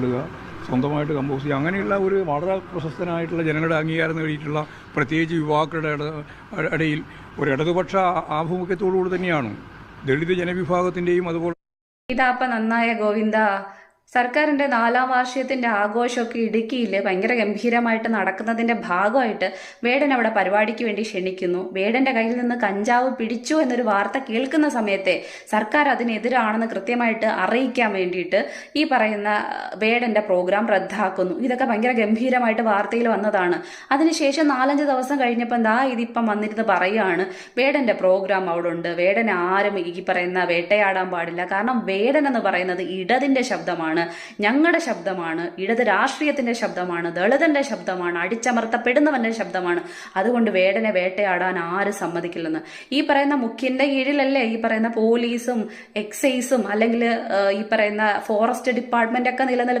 ഇടുക സ്വന്തമായിട്ട് കമ്പോസ് ചെയ്യുക. അങ്ങനെയുള്ള ഒരു വളരെ പ്രശസ്തനായിട്ടുള്ള ജനങ്ങളുടെ അംഗീകാരം നേടിയിട്ടുള്ള പ്രത്യേകിച്ച് യുവാക്കളുടെ ഇടയിൽ ഒരു ഇടതുപക്ഷ ആഭിമുഖ്യത്തോടുകൂടി തന്നെയാണ് ദളിത് ജനവിഭാഗത്തിന്റെയും അതുപോലെ ഇതാപ്പ നന്നായ ഗോവിന്ദ സർക്കാരിന്റെ നാലാം വാർഷികത്തിന്റെ ആഘോഷമൊക്കെ ഇടുക്കിയിൽ ഭയങ്കര ഗംഭീരമായിട്ട് നടക്കുന്നതിന്റെ ഭാഗമായിട്ട് വേടൻ അവിടെ പരിപാടിക്ക് വേണ്ടി ക്ഷണിക്കുന്നു. വേടന്റെ കയ്യിൽ നിന്ന് കഞ്ചാവ് പിടിച്ചു എന്നൊരു വാർത്ത കേൾക്കുന്ന സമയത്തെ സർക്കാർ അതിനെതിരാണെന്ന് കൃത്യമായിട്ട് അറിയിക്കാൻ വേണ്ടിയിട്ട് ഈ പറയുന്ന വേടന്റെ പ്രോഗ്രാം റദ്ദാക്കുന്നു. ഇതൊക്കെ ഭയങ്കര ഗംഭീരമായിട്ട് വാർത്തയിൽ വന്നതാണ്. അതിനുശേഷം നാലഞ്ച് ദിവസം കഴിഞ്ഞപ്പോൾ എന്താ ഇതിപ്പം വന്നിരുന്ന് പറയുകയാണ് വേടന്റെ പ്രോഗ്രാം അവിടെ ഉണ്ട് വേടൻ ആരും ഈ പറയുന്ന വേട്ടയാടാൻ പാടില്ല. കാരണം വേടൻ എന്ന് പറയുന്നത് ഇടതിന്റെ ശബ്ദമാണ്. ഞങ്ങളുടെ ശബ്ദമാണ് ഇടത് രാഷ്ട്രീയത്തിന്റെ ശബ്ദമാണ് ദളിതന്റെ ശബ്ദമാണ് അടിച്ചമർത്തപ്പെടുന്നവന്റെ ശബ്ദമാണ്. അതുകൊണ്ട് വേടനെ വേട്ടയാടാൻ ആരും സമ്മതിക്കില്ലെന്ന്. ഈ പറയുന്ന മുഖ്യന്റെ കീഴിലല്ലേ ഈ പറയുന്ന പോലീസും എക്സൈസും അല്ലെങ്കിൽ ഈ പറയുന്ന ഫോറസ്റ്റ് ഡിപ്പാർട്ട്മെന്റ് ഒക്കെ നിലനിൽക്കുന്നത്